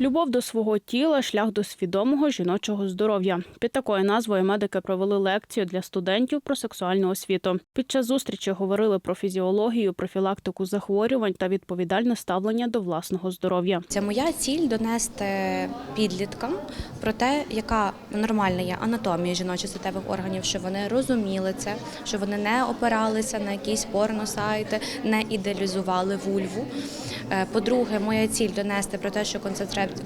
Любов до свого тіла шлях до свідомого жіночого здоров'я. Під такою назвою медики провели лекцію для студентів про сексуальну освіту. Під час зустрічі говорили про фізіологію, профілактику захворювань та відповідальне ставлення до власного здоров'я. Це моя ціль донести підліткам про те, яка нормальна є анатомія жіночих статевих органів, щоб вони розуміли це, щоб вони не опиралися на якісь порносайти, не ідеалізували вульву. Е, По-друге, моя ціль донести про те, що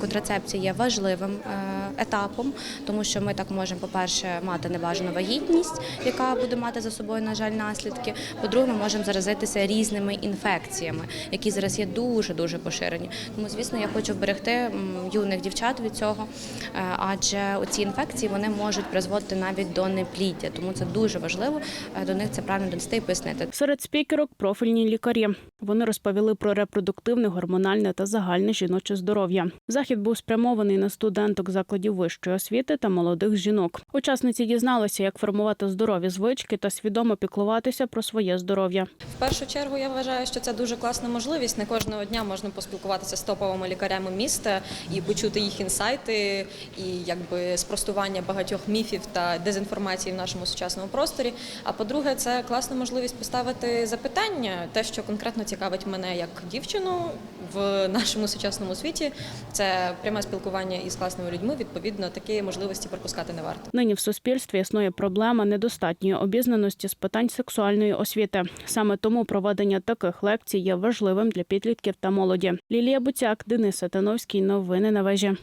контрацепція є важливим е, етапом, тому що ми так можемо, по-перше, мати небажану вагітність, яка буде мати за собою, на жаль, наслідки. По-друге, ми можемо заразитися різними інфекціями, які зараз є дуже дуже поширені. Тому, звісно, я хочу вберегти юних дівчат від цього, е, адже ці інфекції вони можуть призводити навіть до непліддя. Тому це дуже важливо е, до них це правильно донести і пояснити. Серед спікерок профільні лікарі. Вони розповіли про репродуктивне, гормональне та загальне жіноче здоров'я. Захід був спрямований на студенток закладів вищої освіти та молодих жінок. Учасниці дізналися, як формувати здорові звички та свідомо піклуватися про своє здоров'я. В першу чергу я вважаю, що це дуже класна можливість. Не кожного дня можна поспілкуватися з топовими лікарями міста і почути їх інсайти, і якби спростування багатьох міфів та дезінформації в нашому сучасному просторі. А по-друге, це класна можливість поставити запитання, те, що конкретно цікавить мене як дівчину в нашому сучасному світі. Це пряме спілкування із класними людьми. Відповідно, такі можливості пропускати не варто. Нині в суспільстві існує проблема недостатньої обізнаності з питань сексуальної освіти. Саме тому проведення таких лекцій є важливим для підлітків та молоді. Лілія Буцяк, Денис Сатановський. Новини на вежі.